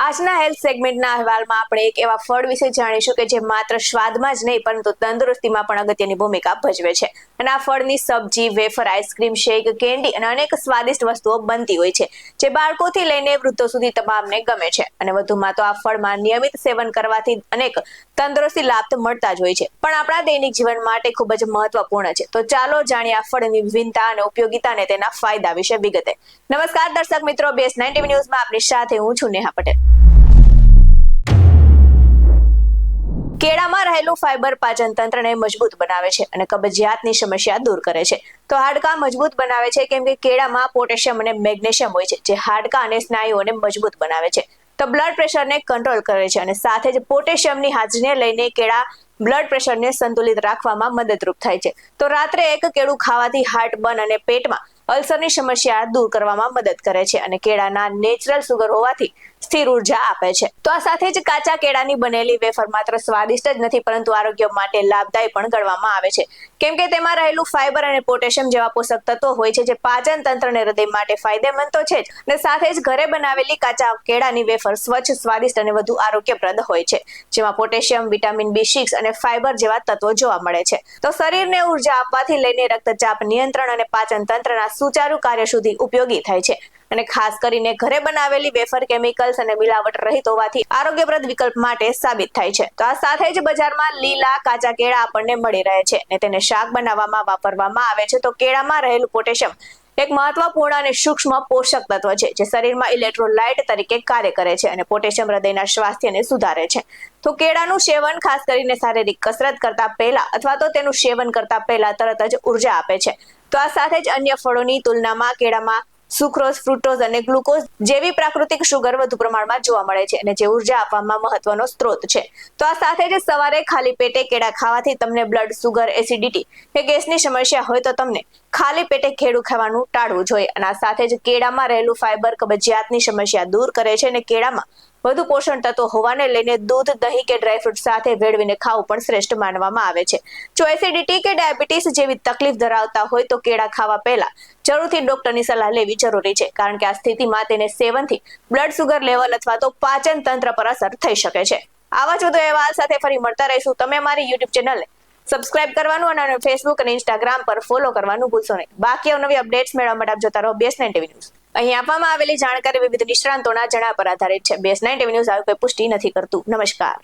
આજના હેલ્થ સેગમેન્ટના અહેવાલમાં આપણે એક એવા ફળ વિશે જાણીશું કે જે માત્ર સ્વાદમાં જ નહીં, પરંતુ તંદુરસ્તીમાં પણ અગત્યની ભૂમિકા ભજવે છે. અને આ ફળની સબ્જી, wafer, ice cream, shake, candy અને અનેક સ્વાદિષ્ટ વસ્તુઓ બનતી હોય છે, જે બાળકોથી લઈને વૃદ્ધો સુધી તમામને ગમે છે. અને વધુમાં તો આ ફળમાં નિયમિત સેવન કરવાથી અનેક તંદુરસ્તી લાભ મળતા જ હોય છે. પણ આપણા દૈનિક જીવન માટે ખૂબ જ મહત્વપૂર્ણ છે. તો ચાલો જાણીએ આ ફળની વિભિન્નતા અને ઉપયોગિતા અને તેના ફાયદા વિશે વિગતે. નમસ્કાર દર્શક મિત્રો બેસ નાઇન્ટી ન્યૂઝમાં આપની સાથે હું છું નેહા પટેલ. કેળામાં રહેલું ફાઇબર પાચન તંત્રને મજબૂત બનાવે છે અને કબજિયાતની સમસ્યા દૂર કરે છે. તો હાડકાં મજબૂત બનાવે છે કેમ કે કેળામાં પોટેશિયમ અને મેગ્નેશિયમ હોય છે, જે હાડકાં અને સ્નાયુઓને મજબૂત બનાવે છે. તો બ્લડ પ્રેશરને કંટ્રોલ કરે છે અને સાથે જ પોટેશિયમની હાજરીને લઈને કેળા બ્લડ પ્રેશરને સંતુલિત રાખવામાં મદદરૂપ થાય છે. તો રાત્રે એક કેળું ખાવાથી હાર્ટ બર્ન અને પેટમાં અલ્સરની સમસ્યા દૂર કરવામાં મદદ કરે છે અને કેળાના નેચરલ સુગર હોવાથી સ્થિર ઊર્જા આપે છે. તો આ સાથે જ કાચા કેળાની બનેલી વેફર માત્ર સ્વાદિષ્ટ જ નથી, પરંતુ આરોગ્ય માટે લાભદાયી પણ ગણવામાં આવે છે. કેમ કે તેમાં રહેલું ફાઇબર અને પોટેશિયમ જેવા પોષક તત્વો હોય છે, જે પાચન તંત્ર અને હૃદય માટે ફાયદેમંદ તો છે જ, અને સાથે જ ઘરે બનાવેલી કાચા કેળાની વેફર સ્વચ્છ, સ્વાદિષ્ટ અને વધુ આરોગ્યપ્રદ હોય છે. જેમાં પોટેશિયમ વિટામિન બી સિક્સ અને ફાઇબર જેવા તત્વો જોવા મળે છે. તો શરીરને ઊર્જા આપવાથી લઈને રક્તચાપ નિયંત્રણ અને પાચન તંત્રના સુચારુ કાર્ય સુધી ઉપયોગી થાય છે. અને ખાસ કરીને ઘરે બનાવેલી વેફર કેમિકલ્સ અને મિલાવટ રહિત હોવાથી આરોગ્યપ્રદ વિકલ્પ માટે સાબિત થાય છે. તો આ સાથે જ બજારમાં લીલા, કાચા કેળા આપણને મળી રહે છે અને તેને શાક બનાવવામાં, વાપરવામાં આવે છે. તો કેળામાં રહેલું પોટેશિયમ એક મહત્વપૂર્ણ અને સૂક્ષ્મ પોષક તત્વ છે, જે શરીરમાં ઇલેક્ટ્રોલાઇટ તરીકે કાર્ય કરે છે અને પોટેશિયમ હૃદયના સ્વાસ્થ્યને સુધારે છે. તો કેળાનું સેવન ખાસ કરીને શારીરિક કસરત કરતા પહેલા અથવા તો તેનું સેવન કરતા પહેલા તરત જ ઊર્જા આપે છે. તો આ સાથે જ અન્ય ફળોની તુલનામાં કેળામાં સુક્રોઝ, ફ્રુક્ટોઝ અને ગ્લુકોઝ જેવી પ્રાકૃતિક શુગર વધુ પ્રમાણમાં જોવા મળે છે અને જે ઊર્જા આપવામાં મહત્વનો સ્ત્રોત છે. તો આ સાથે જ સવારે ખાલી પેટે કેળા ખાવાથી તમને બ્લડ સુગર એસિડિટી કે ગેસની સમસ્યા હોય તો તમને ખાલી પેટે ખેડું ખાવાનું ટાળવું જોઈએ. અને આ સાથે જ કેળામાં રહેલું ફાઇબર કબજિયાતની સમસ્યા દૂર કરે છે અને કેળામાં વધુ પોષણ તત્વો હોવાને લઈને દૂધ, દહીં કે ડ્રાયફ્રૂટ સાથે ભેળવીને ખાવું પણ શ્રેષ્ઠ માનવામાં આવે છે. જો એસિડિટી કે ડાયાબિટીસ જેવી તકલીફ ધરાવતા હોય તો કેળા ખાવા પહેલા જરૂરથી ડોક્ટરની સલાહ લેવી જરૂરી છે. કારણ કે આ સ્થિતિમાં તેને સેવનથી બ્લડ સુગર લેવલ અથવા તો પાચન તંત્ર પર અસર થઈ શકે છે. આવા જ વધુ અહેવાલ સાથે ફરી મળતા રહીશું. તમે મારી યુટ્યુબ ચેનલને સબસ્ક્રાઇબ કરવાનું અને ફેસબુક અને ઇન્સ્ટાગ્રામ પર ફોલો કરવાનું ભૂલશો નહીં. બાકી અવનવી અપડેટ્સ મેળવવા માટે આપ જોતા રહો બેસ નાઇન ટીવી ન્યૂઝ અહીં આપવામાં આવેલી જાણકારી વિવિધ નિષ્ણાંતોના જણા પર આધારિત છે. બેસ નાઇન ટીવી ન્યૂઝ આવી કોઈ પુષ્ટિ નથી કરતું. નમસ્કાર.